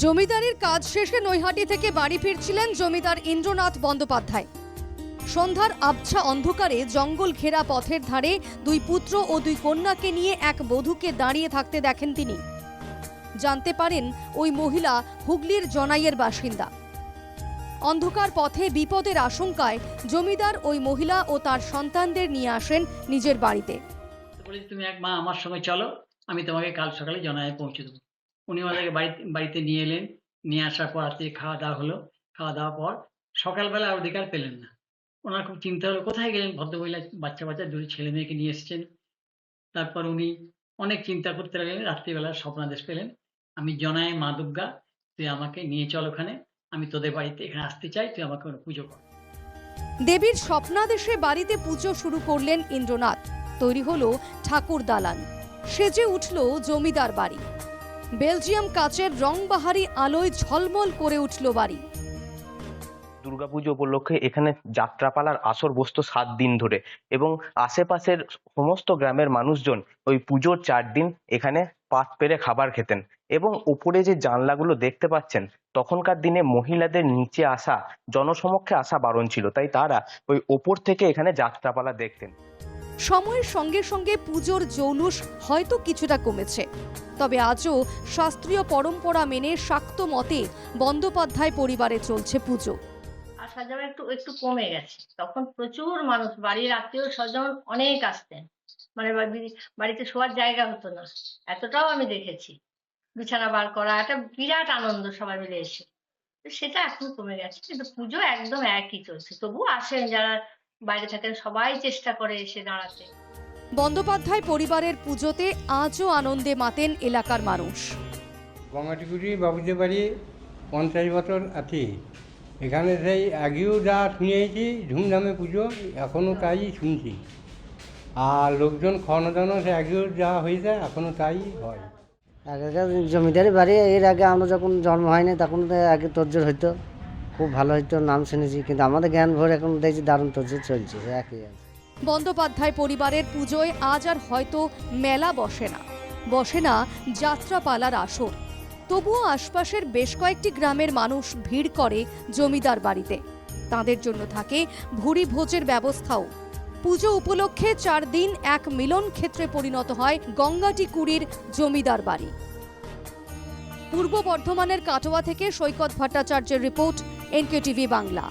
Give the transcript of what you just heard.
জমিদারির কাজ শেষে নৈহাটি থেকে বাড়ি ফিরছিলেন জমিদার ইন্দ্রনাথ বন্দ্যোপাধ্যায়। সন্ধ্যার আবছা অন্ধকারে জঙ্গল ঘেরা পথের ধারে দুই পুত্র ও দুই কন্যাকে নিয়ে এক বধূকে দাঁড়িয়ে থাকতে দেখেন তিনি। জানতে পারেন ওই মহিলা হুগলির জনাইয়ের বাসিন্দা। অন্ধকার পথে বিপদের আশঙ্কায় জমিদার ওই মহিলা ও তার সন্তানদের নিয়ে আসেন নিজের বাড়িতে। তুমি এক মা, আমার সঙ্গে চলো, আমি তোমাকে কাল সকালে জনায় পৌঁছে দেবো। উনি আমাদেরকে বাড়িতে বাড়িতে নিয়ে এলেন। নিয়ে আসার পর রাত্রে খাওয়া দাওয়া হলো। খাওয়া দাওয়ার পর সকালবেলা আর অধিকার পেলেন না। ওনার খুব চিন্তা হলো, কোথায় গেলেন? ভদ্রমহিলা, বাচ্চা বাচ্চা দুই ছেলে মেয়েকে নিয়ে এসেছেন। তারপর উনি অনেক চিন্তা করতে লাগলেন, রাত্রিবেলা স্বপ্নাদেশ পেলেন। আমি জনায় মা দুর্গা তুই আমাকে নিয়ে চল ওখানে। আমি তোদের বাড়িতে এখানে আসতে চাই, তুই আমাকে পুজো কর। দেবীর স্বপ্নাদেশে বাড়িতে পুজো শুরু করলেন ইন্দ্রনাথ। তৈরি হলো ঠাকুর দালান। সেজে উঠল জমিদার বাড়ি। বেলজিয়াম কাচের রংবাহারি আলোয় ঝলমল করে উঠল বাড়ি। দুর্গাপুজো উপলক্ষে এখানে যাত্রাপালার আসর বসতো সাত দিন ধরে এবং আশেপাশের সমস্ত গ্রামের মানুষজন ওই পুজোর চার দিন এখানে পাত পেরে খাবার খেতেন এবং উপরে যে জানলাগুলো দেখতে পাচ্ছেন, তখনকার দিনে মহিলাদের নিচে আসা, জনসমক্ষে আসা বারণ ছিল, তাই তারা ওই ওপর থেকে এখানে যাত্রাপালা দেখতেন। সময়ের সঙ্গে সঙ্গে পুজোর জৌলুস হয়তো কিছুটা কমেছে। তবে আজও শাস্ত্রীয় পরম্পরা মেনে শাক্ত মতে বন্দ্যোপাধ্যায় পরিবারে চলছে পুজো। আসা একটু একটু কমে গেছে। তখন প্রচুর মানুষ, বাড়ির আত্মীয় স্বজন অনেক আসতেন। মানে বাড়িতে শোয়ার জায়গা হতো না। এতটাও আমি দেখেছি। বিছানা বার করা, একটা বিরাট আনন্দ সবাই মিলে এসে। সেটা এখন কমে গেছে। কিন্তু পুজো একদম একই চলছে। তবুও আসেন যারা বাইরে থাকেন সবাই চেষ্টা করে এসে দাঁড়াতে। বন্দ্যোপাধ্যায় পরিবারের পুজোতে আজও আনন্দে মাতেন এলাকার মানুষ। গঙ্গাটিকুটি বাবুদের বাড়ি পঞ্চাশ বছর আছি এখানে সেই আগেও যা শুনেছি ধুমধামে পুজো এখনও তাই শুনছি। আর লোকজন খাওয়ানো দাওয়ানো সে আগেও যা হয়ে যায় এখনও তাই হয়। আগেকার জমিদারি বাড়ি এর আগে আমরা যখন জন্ম হয়নি তখন তো আগে তোরজোর হইতো। খুব ভালো হইতো নাম শুনেছি, কিন্তু আমাদের জ্ঞান ভোর এখন দেখছি দারুণ তোরজোর চলছে একই বন্দ্যোপাধ্যায় পরিবারের পুজোয় আজ আর হয়তো মেলা বসে না। বসে না যাত্রাপালার আসর। তবুও আশপাশের বেশ কয়েকটি গ্রামের মানুষ ভিড় করে জমিদার বাড়িতে। তাদের জন্য থাকে ভুরি ভোজের ব্যবস্থাও। পুজো উপলক্ষে চার দিন এক মিলন ক্ষেত্রে পরিণত হয় গঙ্গাটি কুড়ির জমিদার বাড়ি। পূর্ব বর্ধমানের কাটোয়া থেকে সৈকত ভট্টাচার্যের রিপোর্ট এনকে টিভি বাংলা।